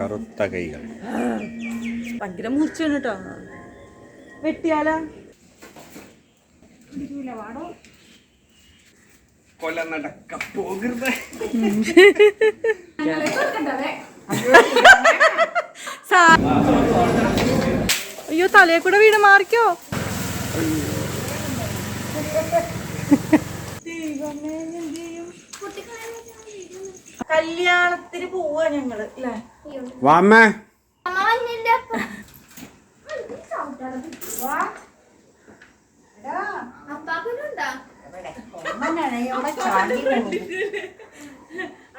കറുത്ത കൈകൾ. ഭയങ്കര മൂർച്ചയാണ് കേട്ടോ. വെട്ടിയാലാ? കൊല നടക്ക പോകരുത്. അയ്യോ തലയെ കൂടെ വീട് മാറിക്കോ? ദൈവമേ, എന്ത് ചെയ്യും? കല്യാണത്തിന് പോവാ ഞങ്ങൾ അല്ലേ വാമ്മേ.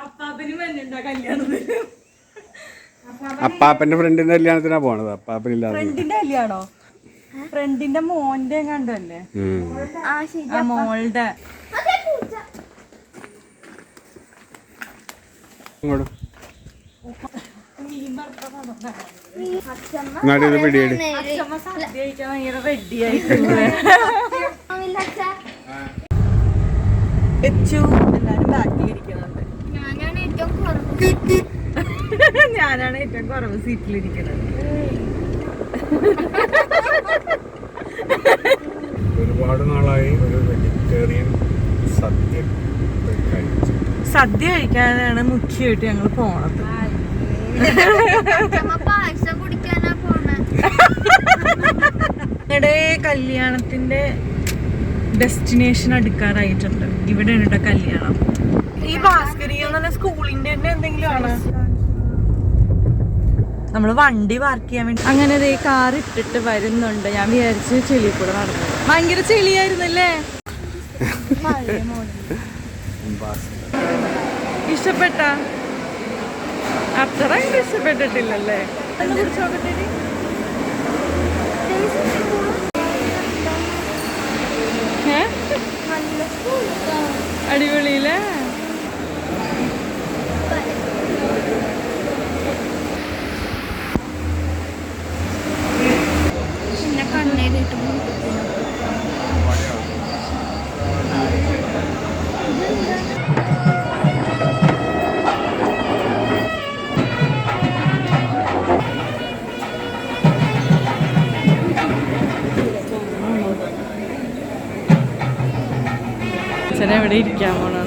അപ്പാപ്പന് മഞ്ഞുണ്ടാ കല്യാണത്തിന്? അപ്പാപ്പന്റെ ഫ്രണ്ടിന്റെ കല്യാണത്തിനാ പോണത്. അപ്പാപ്പനില്ലാതെ ഫ്രണ്ടിന്റെ കല്യാണോ? ഫ്രണ്ടിന്റെ മോന്റെ കണ്ടല്ലേ ആ മോളുടെ ഇങ്ങോട്ട് ഇങ്ങോട്ട് ഇത് പിടിയടി അച്ഛമ്മ സദ്യ കഴിക്കാൻ ഭയങ്കര റെഡി ആയിട്ടുണ്ട് വെച്ചു ഏറ്റവും കുറവ്. ഞാനാണ് ഏറ്റവും കുറവ് സീറ്റിലിരിക്കുന്നത്. ഒരുപാട് നാളായി ഒരു വെജിറ്റേറിയൻ സദ്യ കഴിച്ചു. സദ്യ കഴിക്കാനാണ് മുഖ്യമായിട്ട് ഞങ്ങൾ പോണത്. ഇവിടെ ഞങ്ങളുടെ കല്യാണത്തിന്റെ ഡെസ്റ്റിനേഷൻ അടുക്കാറായിട്ടുണ്ട്. ഇവിടെയാണ് കേട്ടോ കല്യാണം. ഈ ഭാസ്കരി എന്ന് പറഞ്ഞ സ്കൂളിന്റെ തന്നെ എന്തെങ്കിലും ആണ്? നമ്മൾ വണ്ടി പാർക്ക് ചെയ്യാൻ വേണ്ടി അങ്ങനെ ദേ കാർ ഇട്ടിട്ട് വരുന്നുണ്ട്. ഞാൻ വിചാരിച്ച് ചെളി കൂടെ നടന്നു. ഭയങ്കര ചെളിയായിരുന്നല്ലേ? ഇഷ്ടപ്പെട്ട? അത്ര ഇഷ്ടപ്പെട്ടിട്ടില്ലല്ലേ? അടിപൊളിയില്ലേ? പിന്നെ കണ്ണേ അച്ഛനെ இருக்காம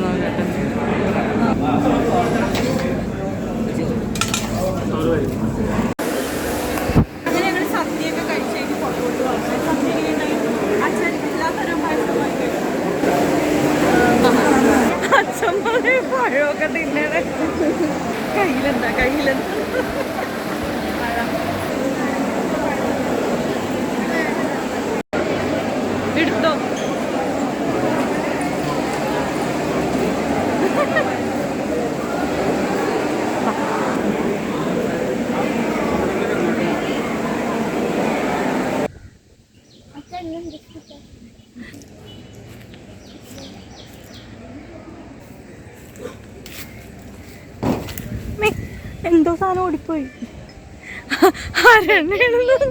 ആരെണ്ണയാണത്?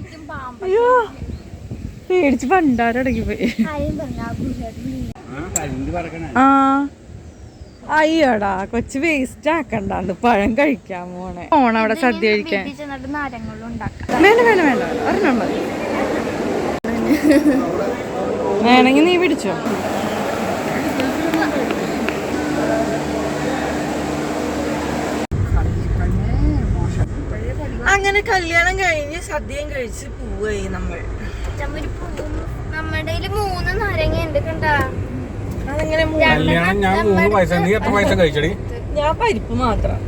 അയ്യോ. പേടിച്ച് പണ്ടാരടങ്ങി പോയി. ആ. അയ്യോടാ കൊച്ചു വേസ്റ്റ് ആക്കണ്ടാണ്ട് പഴം കഴിക്കാൻ പോണേ. ഓണം അവിടെ സദ്യ കഴിക്കാൻ? വേണ്ട വേണ്ട വേണ്ട. ഒരെണ്ണം വേണമെങ്കിൽ നീ പിടിച്ചോ? അങ്ങനെ കല്യാണം കഴിഞ്ഞ് സദ്യയും കഴിച്ച് പോവുകയായി നമ്മൾ. നമ്മുടെ മൂന്ന് നാരങ്ങ ഉണ്ട് കണ്ടാ? അതെങ്ങനെ കല്യാണം ഞാൻ മൂന്ന് പൈസ നീ എത്ര പൈസ കഴിച്ചടി? ഞാൻ പരിപ്പ് മാത്രം.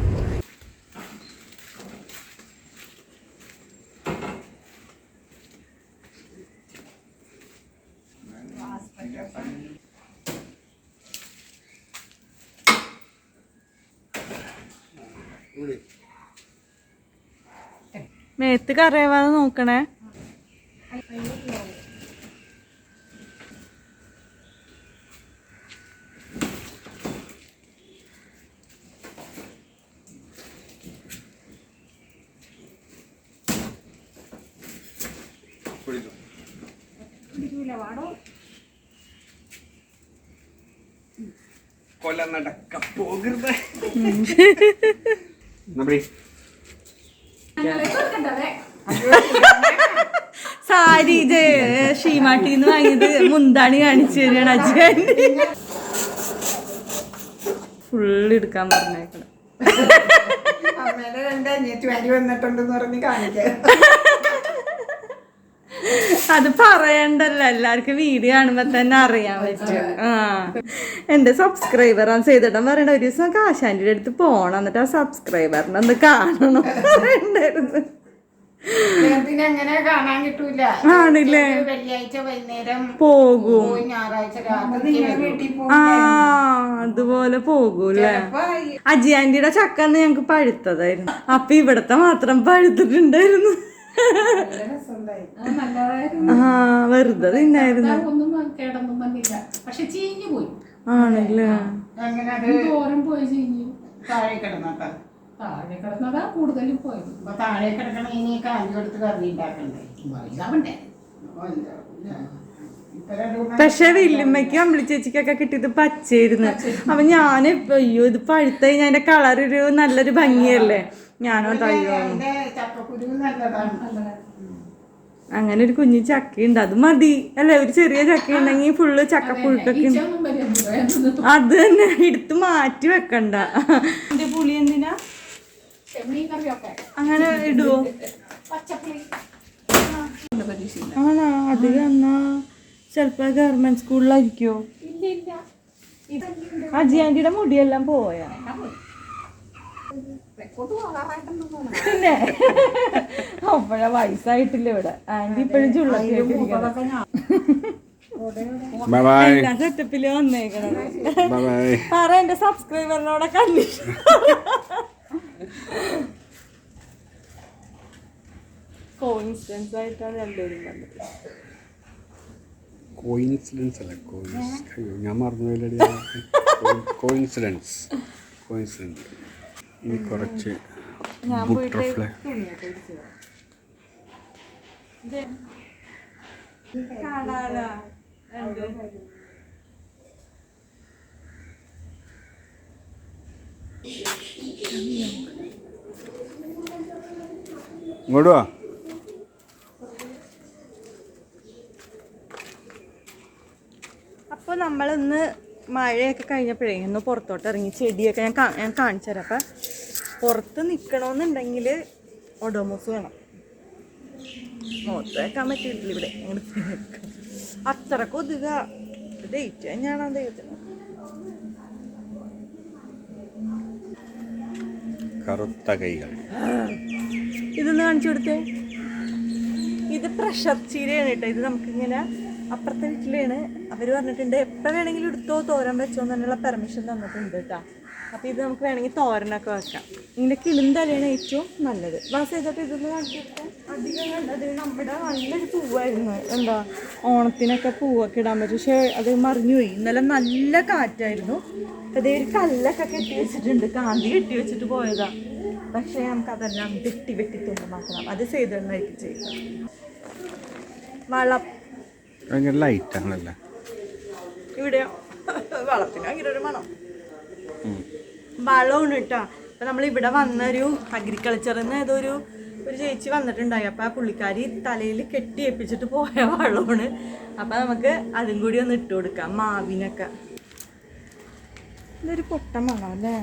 മേത്ത് കറിയാവാതെ നോക്കണേ. കൊല്ല നടക്ക പോകരുത്. കാണിക്കാം സാരി ഇത് ഷീമാട്ടിന്ന് വാങ്ങിയത് മുന്താണി കാണിച്ചു തരാണ് അജയൻ ഫുള്ള് എടുക്കാൻ പറഞ്ഞേക്കണം. അമ്മയുടെ രണ്ട് അനിയത്തി വാരി വന്നിട്ടുണ്ടെന്ന് പറഞ്ഞ് കാണിക്കാൻ അത് പറയണ്ടല്ലോ. എല്ലാവർക്കും വീഡിയോ കാണുമ്പോ തന്നെ അറിയാൻ പറ്റും. ആ. എന്റെ സബ്സ്ക്രൈബർ ആ ചെയ്തിട്ട് പറയണ. ഒരു ദിവസം കാശാന്റെ അടുത്ത് പോണം. എന്നിട്ട് ആ സബ്സ്ക്രൈബറിനെ ഒന്ന് കാണണം പറയണ്ടായിരുന്നു. പിന്നെ അങ്ങനെ കാണാൻ കിട്ടൂല? ആണില്ലേ? ഒരു വെള്ളിയാഴ്ച വൈകുന്നേരം പോകും. ഞായറാഴ്ച രാത്രി ആ അതുപോലെ പോകൂല്ലേ അജി ചക്കന്ന് ചക്ക ഞങ്ങക്ക് പഴുത്തതായിരുന്നു. അപ്പൊ ഇവിടത്തെ മാത്രം പഴുത്തിട്ടുണ്ടായിരുന്നു. ആ വെറുതെ തിന്നായിരുന്നു. ആണല്ലേ? താഴെ കിടന്നോട്ടെ താഴെ കിടന്നതാ കൂടുതലും പോയത്. അപ്പൊ താഴെ കിടക്കണ ഇനി കാലിയെടുത്ത് കറി ഉണ്ടാക്കണ്ടേ? പക്ഷെ വല്യമ്മയ്ക്കും അമ്പിളി ചേച്ചിക്കൊക്കെ കിട്ടിയത് പച്ചയായിരുന്നു. അപ്പൊ ഞാൻ അയ്യോ ഇത് പഴുത്ത കഴിഞ്ഞാൽ അതിന്റെ കളർ ഒരു നല്ലൊരു ഭംഗിയല്ലേ? ഞാനോ തയ്യോ അങ്ങനെ ഒരു കുഞ്ഞു ചക്കയുണ്ട്. അത് മതി. അല്ല? ഒരു ചെറിയ ചക്ക ഉണ്ടെങ്കിൽ ഫുള്ള് ചക്കപ്പുഴുക്കൊക്കെ ഉണ്ട്. ഈച്ചൊന്നും അത് തന്നെ. എടുത്ത് മാറ്റി വെക്കണ്ട. എന്റെ പുളി എന്തിനാ? അങ്ങനെ ഇടുവോ? ആണോ? അത് എന്നാ ചെലപ്പോ ഗവൺമെന്റ് സ്കൂളിലായിരിക്കോ? അജിയാന്റിയുടെ മുടിയെല്ലാം പോയാ. പിന്നെ അപ്പോഴാ വയസ്സായിട്ടില്ല ഇവിടെ. ആന്റി ഇപ്പോഴും സെറ്റപ്പിൽ ബൈ പറ എന്റെ സബ്സ്ക്രൈബറിനോടെ കണ്ടി കോയിൻസിഡൻസ് ആയിട്ടാണ് രണ്ടുപേരും കണ്ടത് കോയിൻസിഡൻസ് അല്ല കോയിൻസ് ഞാൻ മറന്നു കോയിൻസിഡൻസ് കോയിൻസിഡൻസ് ഇനി കുറച്ച് ബട്ടർഫ്ലൈ. ഇങ്ങോട്ട് വാ. അപ്പോൾ നമ്മളിന്ന് മഴയൊക്കെ കഴിഞ്ഞപ്പോഴേ ഒന്ന് പുറത്തോട്ട് ഇറങ്ങി ചെടിയൊക്കെ ഞാൻ ഞാൻ കാണിച്ചു തരാം. അപ്പം പുറത്ത് നിൽക്കണമെന്നുണ്ടെങ്കിൽ ഒഡോമോസ് വേണം. മുഖത്ത് വെക്കാൻ പറ്റിയിട്ടില്ല ഇവിടെ. അത്ര കൊതുക ഡേറ്റ് തന്നെയാണോ ദൈവത്തിന് കറുത്ത കൈകൾ. ഇതൊന്ന് കാണിച്ചു കൊടുത്തേ. ഇത് പ്രഷർ ചീരയാണ് കേട്ടോ. ഇത് നമുക്കിങ്ങനെ അപ്പുറത്തെ വീട്ടിലാണ്. അവർ പറഞ്ഞിട്ടുണ്ട് എപ്പോൾ വേണമെങ്കിലും എടുത്തോ? തോരൻ വെച്ചോ എന്നുള്ള പെർമിഷൻ തന്നിട്ടുണ്ട് കേട്ടോ. അപ്പോൾ ഇത് നമുക്ക് വേണമെങ്കിൽ തോരനൊക്കെ വെക്കാം. ഇങ്ങനെ കിളിന്തലയാണ് ഏറ്റവും നല്ലത്. വാസ് ചെയ്തിട്ട് ഇതൊന്ന് അധികം കണ്ടത് നമ്മുടെ നല്ലൊരു പൂവായിരുന്നു. എന്താ ഓണത്തിനൊക്കെ പൂവൊക്കെ ഇടാൻ പറ്റും. പക്ഷേ അത് മറിഞ്ഞു പോയി ഇന്നലെ നല്ല കാറ്റായിരുന്നു. അതേ ഒരു കല്ലൊക്കെ കെട്ടി വെച്ചിട്ടുണ്ട്. കാന്തി കെട്ടി വെച്ചിട്ട് പോയതാ. പക്ഷേ നമുക്കതെല്ലാം വെട്ടി വെട്ടി തുന്നമാക്കണം അത് ചെയ്തിടണമായിരിക്കും ചെയ്യുക വളം. ഭയങ്കര ലൈറ്റാണല്ലേ ഇവിടെയോ? വളത്തിന് ഭയങ്കര ഒരു മണം. വളമാണ് കേട്ടോ. അപ്പം നമ്മൾ ഇവിടെ വന്നൊരു അഗ്രികൾച്ചറിൽ നിന്ന് ഏതോ ഒരു ഒരു ചേച്ചി വന്നിട്ടുണ്ടായി. അപ്പം ആ പുള്ളിക്കാരി തലയിൽ കെട്ടി ഏൽപ്പിച്ചിട്ട് പോയ വളമാണ്. അപ്പം നമുക്ക് അതും കൂടി ഒന്ന് ഇട്ട് കൊടുക്കാം മാവിനൊക്കെ. ഇതൊരു പൊട്ട മണം അല്ലേ?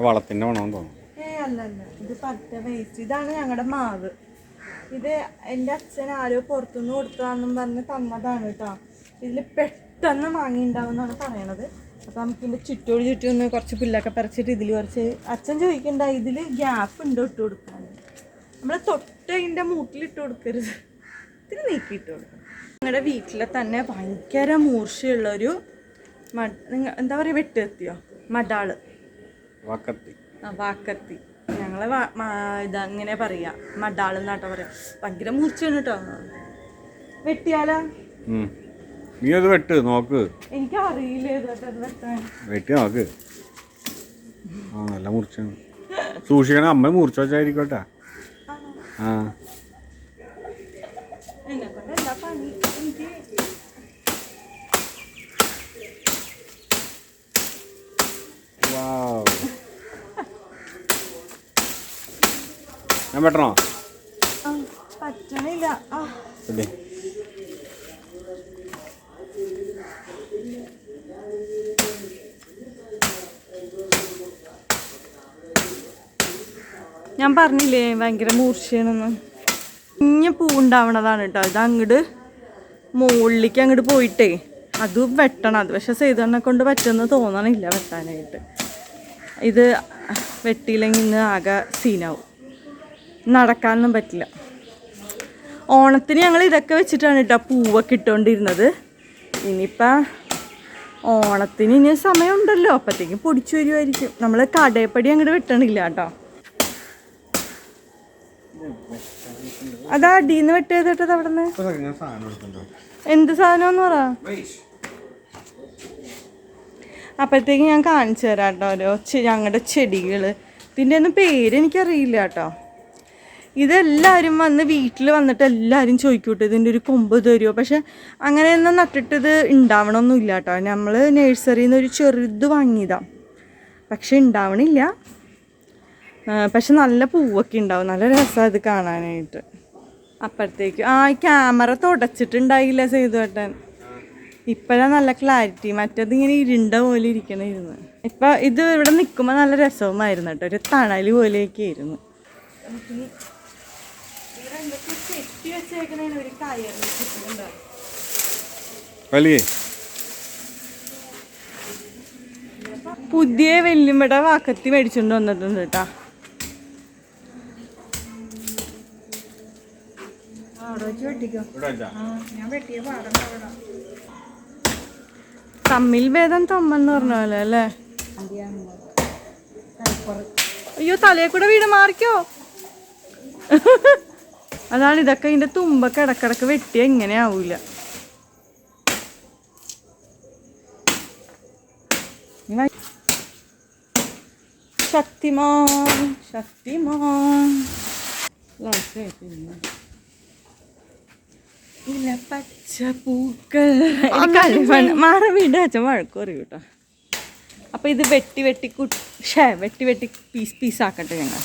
വളത്തിന്റെ മണമെന്ന് തോന്നുന്നു. ഏ അല്ല അല്ല. ഇത് പറ്റ വേസ്റ്റ്. ഇതാണ് ഞങ്ങളുടെ മാവ്. ഇത് എന്റെ അച്ഛൻ ആരോ പുറത്തുനിന്ന് കൊടുത്തതാണെന്നും പറഞ്ഞ് തന്നതാണ് കേട്ടോ. ഇതിൽ പെട്ടെന്ന് വാങ്ങിണ്ടാവും എന്നാണ് പറയണത്. അപ്പം നമുക്ക് ഇതിന്റെ ചുറ്റോട് ചുറ്റും ഒന്ന് കുറച്ച് പുല്ലൊക്കെ പറിച്ചിട്ട് ഇതിൽ കുറച്ച് അച്ഛൻ ചോദിക്കണ്ട ഇതിൽ ഗ്യാപ്പ് ഉണ്ടോ ഇട്ട് കൊടുക്കാൻ? നമ്മൾ തൊട്ട് അതിന്റെ മൂട്ടിലിട്ട് കൊടുക്കരുത്. ഇത്തിരി നീക്കിയിട്ട് കൊടുക്കണം. നിങ്ങളുടെ വീട്ടിലെ തന്നെ ഭയങ്കര മൂർച്ചയുള്ളൊരു മഡ് നിങ്ങൾ എന്താ പറയുക വെട്ടുകത്തിയോ മടാൾ. വാക്കത്തി. ആ വാക്കത്തി. ഞങ്ങളെ ഇതങ്ങനെ പറയാ. മടാൾ എന്നാട്ടോ പറയാ. ഭയങ്കര മൂർച്ചയാണ് കേട്ടോ വെട്ടിയാലോ. നീ അത് വെട്ട് നോക്ക്. എനിക്ക് അറിയില്ല വെട്ടി നോക്ക്. ആ നല്ല മുറിച്ചാണ് സൂക്ഷിക്കണം അമ്മ മുറിച്ച് വെച്ചായിരിക്കോട്ടെ. ആ. ഞാൻ വെട്ടണോ? പറ്റണില്ല. ഞാൻ പറഞ്ഞില്ലേ ഭയങ്കര മൂർച്ചയാണെന്ന്. കുഞ്ഞ പൂ ഉണ്ടാവണതാണ് കേട്ടോ ഇത് അങ്ങോട്ട് മുകളിലേക്ക് അങ്ങോട്ട് പോയിട്ടേ അത് വെട്ടണം. അത് പക്ഷെ സേതുണ്ണെ കൊണ്ട് പറ്റുമെന്ന് തോന്നണില്ല വെട്ടാനായിട്ട്. ഇത് വെട്ടിയില്ലെങ്കിൽ ഇന്ന് ആകെ സീനാവും. നടക്കാനൊന്നും പറ്റില്ല. ഓണത്തിന് ഞങ്ങൾ ഇതൊക്കെ വെച്ചിട്ടാണ് കേട്ടോ പൂവൊക്കെ ഇട്ടുകൊണ്ടിരുന്നത് ഇനിയിപ്പോൾ ഓണത്തിന് ഇനി സമയമുണ്ടല്ലോ. അപ്പോഴത്തേക്കും പൊടിച്ചു വരുമായിരിക്കും നമ്മൾ കടയപ്പടി അങ്ങോട്ട് വെട്ടണില്ല കേട്ടോ അതാ അടിന്ന് വെട്ട് ചെയ്തിട്ടത് അവിടെ നിന്ന് എന്ത് സാധനം പറ. അപ്പോഴത്തേക്ക് ഞാൻ കാണിച്ചു തരാം കേട്ടോ ഓരോ ഞങ്ങളുടെ ചെടികൾ ഇതിന്റെ ഒന്നും പേര് എനിക്കറിയില്ല കേട്ടോ. ഇതെല്ലാവരും വന്ന് വീട്ടിൽ വന്നിട്ട് എല്ലാവരും ചോദിക്കൂട്ടോ ഇതിന്റെ ഒരു കൊമ്പ് തരുമോ പക്ഷെ അങ്ങനെയൊന്നും നട്ടിട്ട് ഇത് ഉണ്ടാവണമൊന്നുമില്ല കേട്ടോ. നമ്മൾ നഴ്സറിയിൽ നിന്ന് ഒരു ചെറുത് വാങ്ങിയതാണ് പക്ഷെ ഉണ്ടാവണില്ല പക്ഷെ നല്ല പൂവൊക്കെ ഉണ്ടാവും. നല്ല രസമാണ് ഇത് കാണാനായിട്ട്. അപ്പോഴത്തേക്ക് ആ ഈ ക്യാമറ തുടച്ചിട്ടുണ്ടായില്ല സേതുവേട്ടൻ ഇപ്പോഴാണ് നല്ല ക്ലാരിറ്റി മറ്റേത് ഇങ്ങനെ ഇരുണ്ട പോലെ ഇരിക്കണമായിരുന്നു ഇപ്പൊ ഇത് ഇവിടെ നിൽക്കുമ്പോൾ നല്ല രസവുമായിരുന്നു കേട്ടോ. ഒരു തണൽ പോലെയൊക്കെ ആയിരുന്നു. പുതിയ വെല്ലുമ്പട വാക്കത്തി മേടിച്ചോണ്ട് വന്നിട്ടുണ്ട് കേട്ടാ. തമ്മിൽ ഭേദം തമ്മെന്ന് പറഞ്ഞ പോലെ അല്ലേ? അയ്യോ തലയെ കൂടെ വീട് മാറിക്കോ. അതാണ് ഇതൊക്കെ ഇതിന്റെ തുമ്പൊക്കെ ഇടക്കിടക്ക് വെട്ടിയ ഇങ്ങനെ ആവൂല. ശക്തിമാൻ ശക്തിമാൻ. ഇല്ല പച്ച പൂക്കൾ മാറ വീട് അച്ഛൻ വഴക്ക് പറയൂ കേട്ടോ. അപ്പൊ ഇത് വെട്ടി വെട്ടി കുട്ടി ഷേ വെട്ടി വെട്ടി പീസ് പീസ് ആക്കട്ടെ ഞങ്ങൾ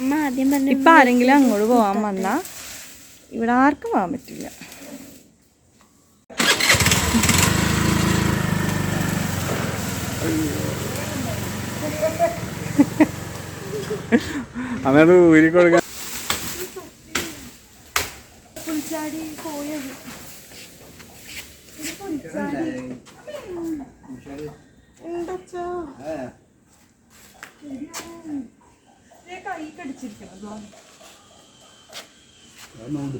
അമ്മ ആദ്യം പറഞ്ഞു ഇപ്പൊ ആരെങ്കിലും അങ്ങോട്ട് പോകാൻ വന്നാ ഇവിടെ ആർക്കും പോകാൻ പറ്റില്ല. അന്നിട്ട് ഊരി കൊടുക്കാൻ വീഡിയോ സംഭവിച്ചില്ല മുല്ലപ്പൂ വെച്ചേക്കണതല്ലേ ദേവൻ നിറച്ച് പൂശി. ദൈവമേ എന്ത് ചെയ്യും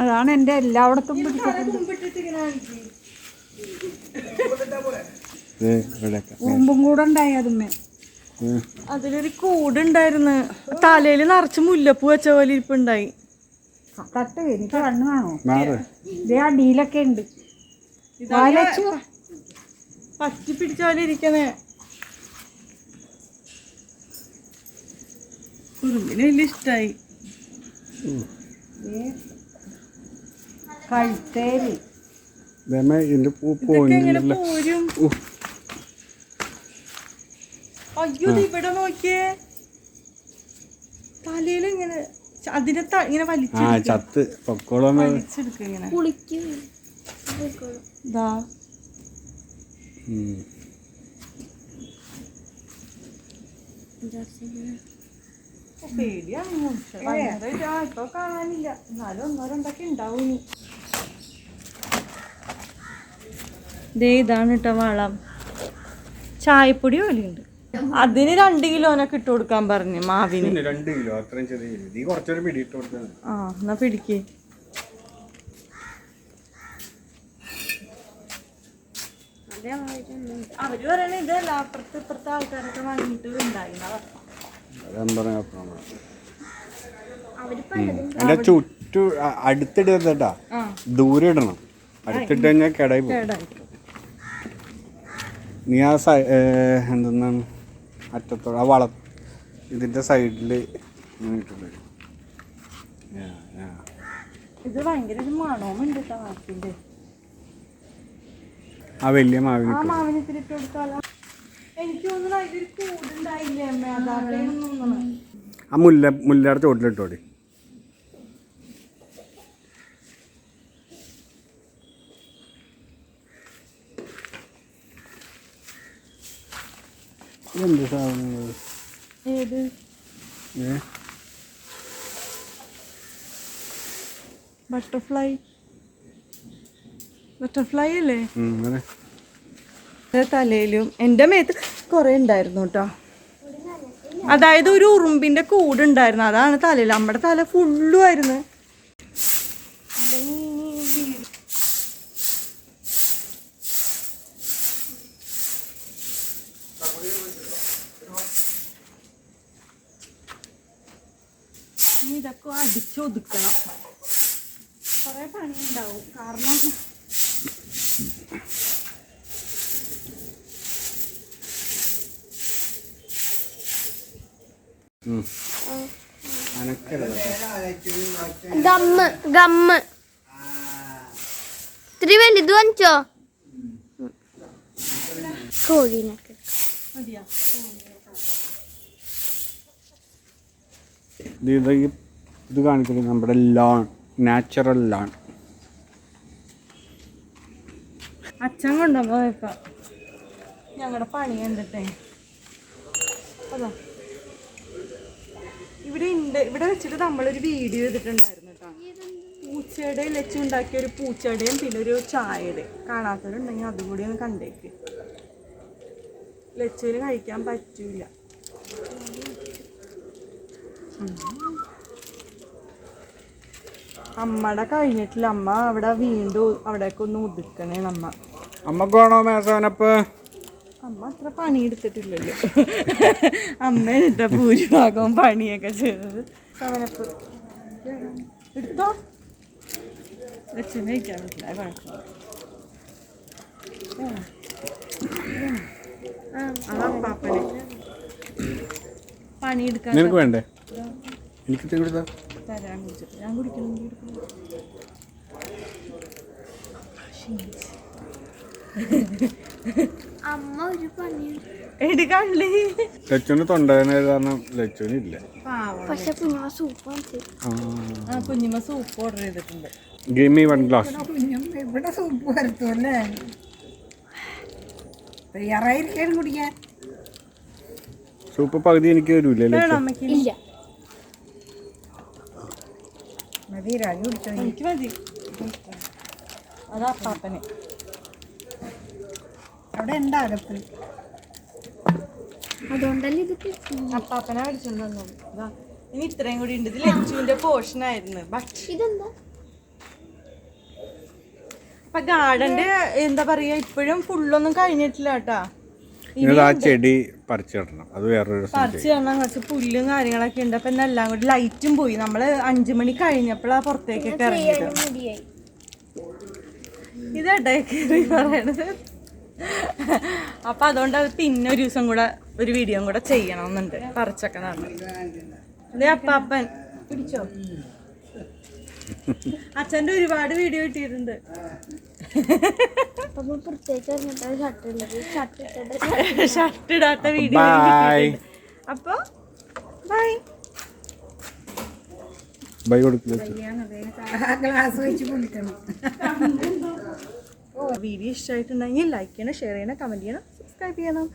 അതാണ് എന്റെ എല്ലായിടത്തും. ഉറുമ്പും കൂടെ ഉണ്ടായി അതുമ്മേ. അതിലൊരു കൂടുണ്ടായിരുന്നു. തലയിൽ നിറച്ച് മുല്ലപ്പൂ വെച്ച പോലെ ഇരിപ്പുണ്ടായി. തട്ട് എനിക്ക് കണ്ണ് കാണോ ഇതേ അടിയിലൊക്കെ ഉണ്ട്. വാലച്ചു പറ്റി പിടിച്ച പോലെ ഇരിക്കണേ കുറുമ്പിന് വലിയ ഇഷ്ടായി. കഴുത്തേരി അയ്യോ ഇത് ഇവിടെ നോക്കിയേ. തലയിൽ ഇങ്ങനെ ച- അതിനെ ഇങ്ങനെ ആ ചത്ത്. പൊക്കോളം വലിച്ചെടുക്ക ഇങ്ങനെ. കുളിക്കും. ദാ. പേടിയാണ് പക്ഷെ ഭയങ്കര ഇതാ, ഇപ്പൊ കാണാനില്ല. എന്നാലും ഒന്നോ രണ്ടൊക്കെ ഉണ്ടാവും ഇനി. ദേ ഇതാണ് കേട്ടോ വളം. ചായപ്പൊടി പോലെയുണ്ട് അതിന് രണ്ട് കിലോനൊക്കെ ഇട്ട് കൊടുക്കാൻ പറഞ്ഞു മാവിന്. രണ്ട് കിലോ അത്രയും ചെറിയ നീ കുറച്ചൊരു പിടിയിട്ട് കൊടുത്തത് ആ എന്നാ പിടിക്ക്. അവർ പറയണ ഇതല്ല അപ്പുറത്ത് ഇപ്പുറത്തെ ആൾക്കാരൊക്കെ വാങ്ങിയിട്ട് ചുറ്റു അ- അടുത്തിടരുതട്ടാ ആ. ദൂരെ ഇടണം. അടുത്തിട്ട് കഴിഞ്ഞാൽ കേടായി പോകും. കേടായി നീ ആ എന്തെന്നാണ്? അറ്റത്തോടെ ആ വള. ഇതിന്റെ സൈഡിൽ ഇങ്ങനെ ഇത് ഭയങ്കര ഒരു മണവുമുണ്ട് കേട്ടോ വാർപ്പിന്റെ ആ വലിയ മാവിന് ആ മാവിന് ഇത്തിരി ഇട്ട് കൊടുത്താലോ? എനിക്ക് തോന്നുന്നു അതിലൊരു കൂടുണ്ടായില്ലേ അമ്മ? അതാകെ ആ മുല്ല മുല്ലയുടെ ചോട്ടിലിട്ടോടി എന്ത് സാധനങ്ങൾ ഏത്? ഏ? ബട്ടർഫ്ലൈ. ബട്ടർഫ്ലൈ അല്ലേ? തലയിലും എന്റെ മേത്ത് കുറേ ഉണ്ടായിരുന്നു കേട്ടോ അതായത് ഒരു ഉറുമ്പിന്റെ കൂടുണ്ടായിരുന്നു അതാണ് തലയിൽ. നമ്മുടെ തല ഫുള്ളും ആയിരുന്നു ഇനി ഇതൊക്കെ അടിച്ചൊതുക്കണം. കുറേ പണി ഉണ്ടാവും കാരണം. ഗമ്മ് ഗമ്മ്. ഇത്തിരി ഇത് വാങ്ങിച്ചോ? കോഴീനൊക്കെ. മതിയാ? ഇത് കാണിക്കുന്നത് നമ്മുടെ ലോൺ നാച്ചുറൽ ലോൺ അച്ഛൻ കൊണ്ടുവന്നോ ഇപ്പം. ഞങ്ങളുടെ പണി കണ്ടിട്ടേ. ഇവിടെ ഉണ്ട് ഇവിടെ വെച്ചിട്ട് നമ്മളൊരു വീഡിയോ ചെയ്തിട്ടുണ്ടായിരുന്നു കേട്ടോ. പൂച്ചയുടെ ലച്ച് ഉണ്ടാക്കിയ ഒരു പൂച്ചയുടെയും പിന്നെ ഒരു ചായയുടെയും. കാണാത്തവരുണ്ടെങ്കിൽ അതും കൂടി ഒന്ന് കണ്ടേക്ക്. ലച്ചുവിന് കഴിക്കാൻ പറ്റൂല. അമ്മയുടെ കഴിഞ്ഞിട്ടില്ല. അമ്മ അവിടെ വീണ്ടും അവിടേക്ക് ഒന്ന് ഒതുക്കണേ നമ്മ അമ്മക്കാണോ മേസവനപ്പ് അമ്മ അത്ര പണി എടുത്തിട്ടില്ലല്ലോ. അമ്മ കേട്ടോ ഭൂരിഭാഗവും പണിയൊക്കെ ചെയ്തത്. സവനപ്പ് എടുത്തോ? ലക്ഷ്മി കഴിക്കാൻ പറ്റില്ല. അത് കുഴപ്പമില്ല അതാപ്പാപ്പനെ പണി എടുക്കാൻ നിനക്ക് വേണ്ടേ? എനിക്ക് ഇത്തിരി തരാൻ കുടിച്ചിട്ട് ഞാൻ കുടിക്കണമെങ്കിൽ അമ്മ എടി കള്ളി ലച്ചുവിന് തൊണ്ടവേദന കാരണം ലച്ചുവിന് ഇല്ല. പക്ഷെ കുഞ്ഞു സൂപ്പ് കുഞ്ഞുമ്മ സൂപ്പ് ഓർഡർ ചെയ്തിട്ടുണ്ട്. ഗിവ് വൺ ഗ്ലാസ് കുഞ്ഞും ഇവിടെ സൂപ്പ് വരത്തും അല്ലേ തയ്യാറായിരിക്കാണ് കുടിക്കാൻ. സൂപ്പ് പകുതി എനിക്ക് അമ്മയ്ക്ക്? ഇല്ല. മതി രാജു കുടിച്ചോ എനിക്ക് മതി. അതാ പാപ്പന് അവിടെ ഉണ്ട് അകത്ത് അതുകൊണ്ടല്ലേ ഇത് കിട്ടും. അപ്പാപ്പനെ അടിച്ചോണ്ട് വന്നു. ഇതാ. ഇനി ഇത്രയും കൂടി ഉണ്ട്. ഇത് ലച്ചുവിന്റെ പോർഷൻ ആയിരുന്നു. ബട്ട് ഇതെന്താ? അപ്പൊ ഗാർഡന്റെ എന്താ പറയാ ഇപ്പോഴും ഫുള്ളൊന്നും കഴിഞ്ഞിട്ടില്ല കേട്ടാ. ആ ചെടി പറിച്ചിടണം അത് വേറൊരു കുറച്ച് പുല്ലും കാര്യങ്ങളൊക്കെ ഉണ്ട്. അപ്പൊ എല്ലാം കൂടി ലൈറ്റും പോയി. നമ്മൾ അഞ്ചു മണി കഴിഞ്ഞപ്പോഴാ പുറത്തേക്കൊക്കെ ഇറങ്ങിയത്. മതിയായി ഇതേട്ടാ കയറി പറയണത്. അപ്പൊ അതുകൊണ്ട് അത് പിന്നെ ഒരു ദിവസം കൂടെ ഒരു വീഡിയോ കൂടെ ചെയ്യണമെന്നുണ്ട്. പറിച്ചൊക്കെ നടന്നു. അതെ അപ്പാപ്പൻ. പിടിച്ചോ? അച്ഛന്റെ ഒരുപാട് വീഡിയോ കിട്ടിയിട്ടുണ്ട്. അപ്പൊ ഷർട്ട് ഇടാത്ത വീഡിയോ ബൈ അപ്പൊ ബൈ ബൈ കൊടുക്കില്ല ഗ്ലാസ് വെച്ച് കുടിക്കണം വീഡിയോ ഇഷ്ടമായിട്ടുണ്ടെങ്കിൽ ലൈക്ക് ചെയ്യണം ഷെയർ ചെയ്യണം കമന്റ് ചെയ്യണം സബ്സ്ക്രൈബ് ചെയ്യണം.